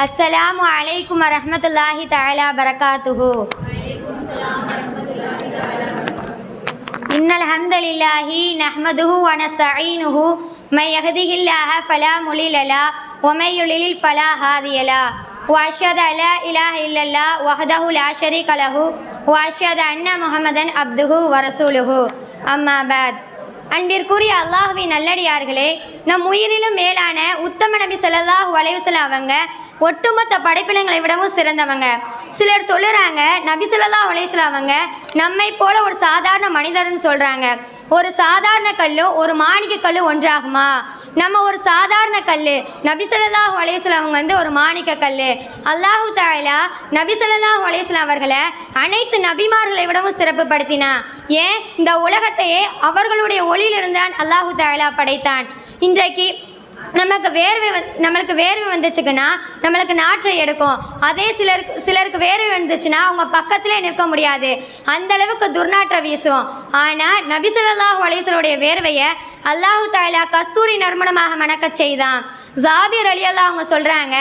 அஸ்ஸலாமு அலைக்கும் வரஹ்மத்துல்லாஹி தாலா பரகாத்துஹு. இன்னல் ஹந்தலில்லாஹி நஹ்மதுஹு வ நஸ்தஈனுஹு மை யஹ்திஹில்லாஹ ஃபலா முலில லா ஃபலா ஹாதிய லா வ அஷ்ஹது அல்லா இலாஹ இல்லல்லாஹ் வஹ்தஹு லா ஷரீக லஹு. வ அன்ன முஹம்மதன் அப்துஹு வ ரசூலுஹு அம்மா பாத். அன்பிற்குரிய அல்லாஹுவின் நல்லடியார்களே நம் உயிரிலும் மேலான உத்தம நபி ஸல்லல்லாஹு அலைஹி வஸல்லம் அவங்க ஒட்டுமொத்த படைப்பினங்களை விடவும் சிறந்தவங்க. சிலர் சொல்லுறாங்க நபிசுலல்லா ஸல்லல்லாஹு அவங்க நம்மை போல ஒரு சாதாரண மனிதர்னு சொல்றாங்க. ஒரு சாதாரண கல்லு ஒரு மாணிக்க கல்லு ஒன்றாகுமா? நம்ம ஒரு சாதாரண கல் நபி ஸல்லல்லாஹு அவங்க வந்து ஒரு மாணிக்க கல் அல்லாஹு தாயிலா நபி ஸல்லல்லாஹு அவர்களை அனைத்து நபிமார்களை விடவும் சிறப்புப்படுத்தினா ஏன்? இந்த உலகத்தையே அவர்களுடைய ஒளியிலிருந்தான் அல்லாஹு தாயிலா படைத்தான். இன்றைக்கு நமக்கு வேர்வை வந் நம்மளுக்கு வேர்வை வந்துச்சுக்குன்னா நம்மளுக்கு நாற்றை எடுக்கும். அதே சிலருக்கு சிலருக்கு வேர்வை வந்துச்சுன்னா அவங்க பக்கத்திலே நிற்க முடியாது. அந்த அளவுக்கு துர்நாற்றம் வீசும். ஆனால் நபிசல்லாஹு அலிசலுடைய வேர்வையை அல்லாஹு தாயிலா கஸ்தூரி நறுமணமாக மணக்க செய்தான். ஜாபிர் அலி அல்லா அவங்க சொல்கிறாங்க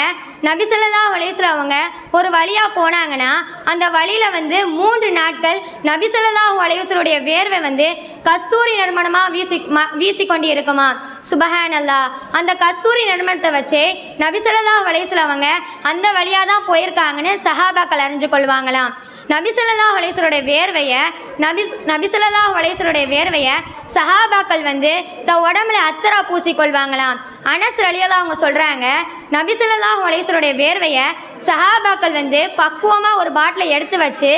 நபிசல்லா அலையுஸ்லாம் அவங்க ஒரு வழியாக போனாங்கன்னா அந்த வழியில் வந்து மூன்று நாட்கள் நபிசல்லாஹு அலையுஸ்லுடைய வேர்வை வந்து கஸ்தூரி நறுமணமாக வீசி ம வீசிக்கொண்டு இருக்குமா சுபஹான் அல்லா அந்த கஸ்தூரி நறுமணத்தை வச்சே நபிசல்லா அலையுஸ்லாம் அவங்க அந்த வழியாக தான் போயிருக்காங்கன்னு சஹாபாக்கள் அறிஞ்சு கொள்வாங்களாம். நபிசல்லா அலேஸ்வருடைய வேர்வையை நபி நபிசல்லா அலேஸ்வருடைய வேர்வையை சஹாபாக்கள் வந்து த உடம்புல அத்தரா பூசிக்கொள்வாங்களாம் அனஸ் அலியல்லா அவங்க சொல்கிறாங்க நபிசல்லா அலேஸ்வருடைய வேர்வையை சஹாபாக்கள் வந்து பக்குவமாக ஒரு பாட்டில் எடுத்து வச்சு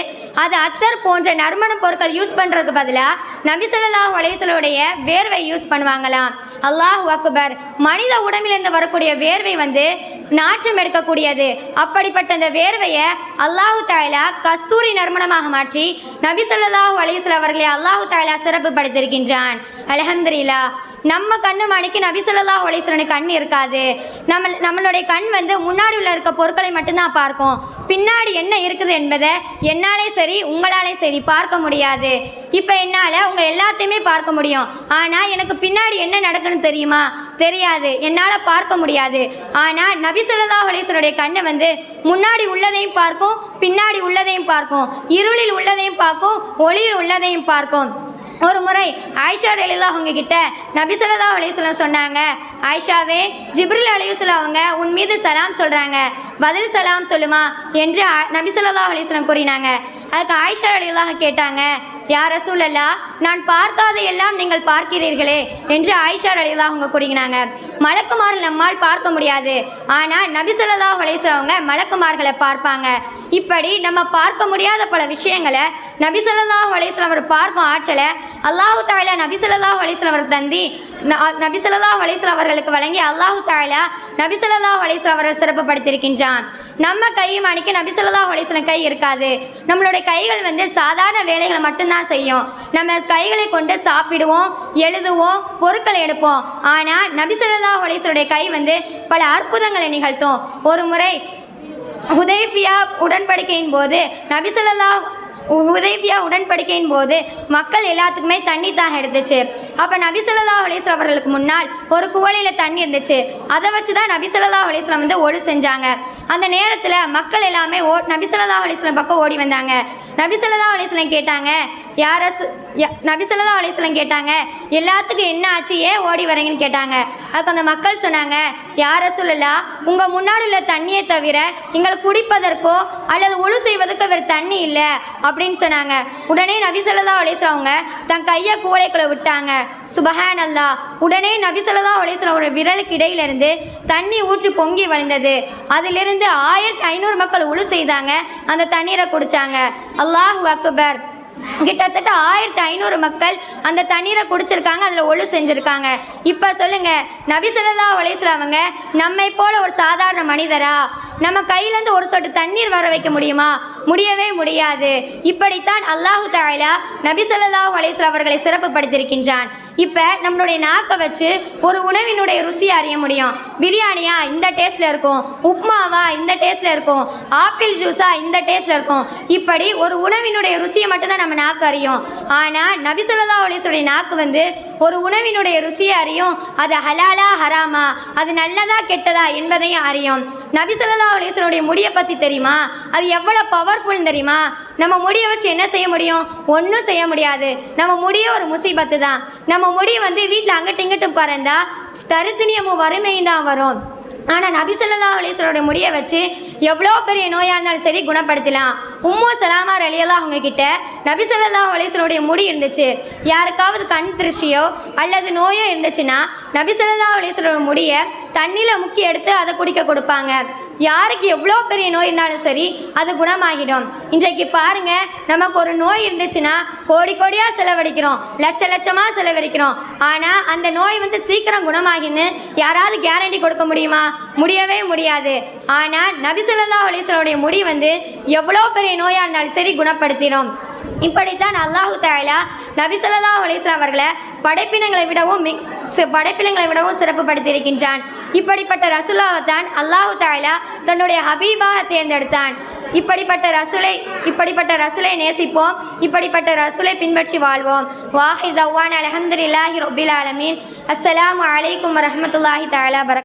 அது அத்தர் போன்ற நறுமண பொருட்கள் யூஸ் பண்ணுறதுக்கு பதிலாக நபிசல்லா அலேஸ்வருடைய வேர்வை யூஸ் பண்ணுவாங்களாம். அல்லாஹ் அக்பர் மனித உடம்பிலிருந்து வரக்கூடிய வேர்வை வந்து நாற்றம் எடுக்கக்கூடியது. அப்படிப்பட்ட அந்த வேர்வையை அல்லாஹு தாயிலா கஸ்தூரி நறுமணமாக மாற்றி நபிசல்லாஹு அலிஸ்ல அவர்களை அல்லாஹு தாயிலா சிறப்பு படுத்திருக்கின்றான் அலஹந்திரிலா நம்ம கண்ணு மணிக்கு நபிசல்லா அலிஸ்வரனுக்கு கண் இருக்காது. நம்ம நம்மளுடைய கண் வந்து முன்னாடி உள்ள இருக்க பொருட்களை மட்டும்தான் பார்க்கும். பின்னாடி என்ன இருக்குது என்பதை என்னாலே சரி உங்களாலே சரி பார்க்க முடியாது. இப்போ என்னால் உங்கள் எல்லாத்தையுமே பார்க்க முடியும். ஆனால் எனக்கு பின்னாடி என்ன நடக்குன்னு தெரியுமா? தெரியாது. என்னால் பார்க்க முடியாது. ஆனால் நபிசல்லா அலிஸ்வருடைய கண்ணை வந்து முன்னாடி உள்ளதையும் பார்க்கும் பின்னாடி உள்ளதையும் பார்க்கும். இருளில் உள்ளதையும் பார்க்கும் ஒளியில் உள்ளதையும் பார்க்கும். ஒரு முறை ஆயிஷா அலிலா அவங்க கிட்ட நபிசல்லா அலிஸ்லாம் சொன்னாங்க ஆயிஷாவே ஜிப்ரில் அலிஸ்லாம் அவங்க உன் மீது சலாம் சொல்கிறாங்க பதில் சலாம் சொல்லுமா? என்று நபிசல்லா அலிஸ்லாம் கூறினாங்க. அதுக்கு ஆயிஷா அலிலாக கேட்டாங்க யார் ரசூலல்லா நான் பார்க்காத எல்லாம் நீங்கள் பார்க்கிறீர்களே என்று ஆயிஷா அலிலா அவங்க கூறினாங்க. மலக்குமார்கள் நம்மால் பார்க்க முடியாது ஆனால் நபிசல்லா அலிஸ்லவங்க மலக்குமார்களை பார்ப்பாங்க. இப்படி நம்ம பார்க்க முடியாத பல விஷயங்களை நபிசல்லா அலிஸ்லாம் அவர் பார்க்கும் ஆற்றலை அல்லாஹு தாயிலா நபிசல்லா அலிஸ்லாம் அவர் தந்தி நபிசல்லா அலிஸ்லாம் அவர்களுக்கு வழங்கி அல்லாஹு தாயிலா நபிசல்லா அலிஸ்லாம் அவரை சிறப்புப்படுத்தியிருக்கின்றான் நம்ம கையும் அணிக்கு நபிசல்லா அலிஸ்லாம் கை இருக்காது. நம்மளுடைய கைகள் வந்து சாதாரண வேலைகளை மட்டும்தான் செய்யும். நம்ம கைகளை கொண்டு சாப்பிடுவோம் எழுதுவோம் பொருட்களை எடுப்போம். ஆனால் நபிசல்லா அலிஸ்வருடைய கை வந்து பல அற்புதங்களை நிகழ்த்தும். ஒரு முறை ஹுதைஃபியா உடன்படிக்கையின் போது நபிசல்லா உதய்ஃபியா உடன்படிக்கையின் போது மக்கள் எல்லாத்துக்குமே தண்ணி தான் எடுத்துச்சு. அப்போ நபிசல்லா அலிஸ்லாம் அவர்களுக்கு முன்னால் ஒரு குவளையில் தண்ணி இருந்துச்சு. அதை வச்சு தான் நபிசல்லா அலிஸ்லாம் வந்து ஒழு செஞ்சாங்க. அந்த நேரத்தில் மக்கள் எல்லாமே ஓ நபிசல்லா அலிஸ்லாம் பக்கம் ஓடி வந்தாங்க. நபிசல்லா அலிஸ்லாம் கேட்டாங்க யார நபிசல்லா அலிஸ்லாம் கேட்டாங்க எல்லாத்துக்கும் என்ன ஆச்சு ஏன் ஓடி வரீங்கன்னு கேட்டாங்க. அதுக்கு அந்த மக்கள் சொன்னாங்க யார சொல்லலா உங்கள் முன்னாடி உள்ள தண்ணியை தவிர எங்கள் குடிப்பதற்கோ அல்லது ஒழு செய்வதற்கோ வேறு தண்ணி இல்லை அப்படின்னு சொன்னாங்க. உடனே நபிசல்லா அலிஸ்லாம் அவங்க தன் கையை கூடைக்குள்ள விட்டாங்க. சுபஹான் அல்லா உடனே நபிசல்லா அலிஸ்லாம் ஒரு விரலுக்கு இடையிலிருந்து தண்ணி ஊற்றி பொங்கி வழிந்தது. அதிலிருந்து ஆயிரத்தி ஐநூறு மக்கள் உழு செய்தாங்க அந்த தண்ணீரை குடித்தாங்க அல்லாஹ் அக்பர். கிட்டத்தட்ட ஆயிரத்தி ஐநூறு மக்கள் அந்த தண்ணீரை குடிச்சிருக்காங்க அதில் ஒழு செஞ்சுருக்காங்க. இப்போ சொல்லுங்கள் நபிசல்லா அலிஸ்லாம் அவங்க நம்மை போல ஒரு சாதாரண மனிதரா? நம்ம கையிலேருந்து ஒரு சொட்டு தண்ணீர் வர வைக்க முடியுமா? முடியவே முடியாது. இப்படித்தான் அல்லாஹு தாயிலா நபிசல்லா அலிஸ்லாம் அவர்களை சிறப்புப்படுத்தியிருக்கின்றான் இப்போ நம்மளுடைய நாக்கை வச்சு ஒரு உணவினுடைய ருசியை அறிய முடியும். பிரியாணியா இந்த டேஸ்ட்டில் இருக்கும். உப்மாவா இந்த டேஸ்ட்டில் இருக்கும். ஆப்பிள் ஜூஸா இந்த டேஸ்ட்டில் இருக்கும். இப்படி ஒரு உணவினுடைய ருசியை மட்டும்தான் நம்ம நாக்கு அறியும். ஆனால் நபிசல்லா ஒலிசுடைய நாக்கு வந்து ஒரு உணவினுடைய ருசியை அறியும். அது ஹலாலா ஹராமா அது நல்லதா கெட்டதா என்பதையும் அறியும். நபிசல்லா அலிஸ்வனுடைய முடியை பற்றி தெரியுமா? அது எவ்வளோ பவர்ஃபுல் தெரியுமா? நம்ம முடியை வச்சு என்ன செய்ய முடியும்? ஒன்றும் செய்ய முடியாது. நம்ம முடிய ஒரு முசீபத்து தான். நம்ம முடி வந்து வீட்டில் அங்கிட்டு இங்கிட்டும் பறந்தா தருத்தினியமும் வறுமையும் தான் வரும். ஆனால் நபிசல்லா அலிஸ்வரோட முடியை வச்சு எவ்வளோ பெரிய நோயாக இருந்தாலும் சரி குணப்படுத்தலாம். உம்மு சலாமா ரலியெல்லாம் அவங்க கிட்ட நபிசல்லா ஸல்லல்லாஹு முடி இருந்துச்சு. யாருக்காவது கண் திருஷ்டியோ அல்லது நோயோ இருந்துச்சுன்னா நபிசல்லா அலிஸ்வரோட முடியை தண்ணியில் முக்கி எடுத்து அதை குடிக்க கொடுப்பாங்க. யாருக்கு எவ்வளோ பெரிய நோய் இருந்தாலும் சரி அது குணமாகிடும். இன்றைக்கு பாருங்க நமக்கு ஒரு நோய் இருந்துச்சுன்னா கோடி கோடியாக செலவழிக்கிறோம் லட்ச லட்சமாக செலவழிக்கிறோம். ஆனால் அந்த நோய் வந்து சீக்கிரம் குணமாகின்னு யாராவது கேரண்டி கொடுக்க முடியுமா? முடியவே முடியாது. ஆனால் நபிசல்லா அலிஸ்வனுடைய முடி வந்து எவ்வளோ பெரிய நோயாக இருந்தாலும் சரி குணப்படுத்திடும் இப்படித்தான் அல்லாஹு தாயிலா நபிசல்லா அலிஸ்லாம் அவர்களை படைப்பினங்களை விடவும் படைப்பினங்களை விடவும் சிறப்புப்படுத்தியிருக்கின்றான் இப்படிப்பட்ட ரசுலாவைத்தான் அல்லாஹு தாலா தன்னுடைய ஹபீபாக தேர்ந்தெடுத்தான். இப்படிப்பட்ட ரசுலை இப்படிப்பட்ட ரசுலை நேசிப்போம். இப்படிப்பட்ட ரசுலை பின்பற்றி வாழ்வோம். வாஹித் அவ்வான் அலமதுல்லாஹி ரொபில் ஆலமீன். அஸ்லாம் வலைக்கம் வரமத்துல்லாஹி தஆலா பரக்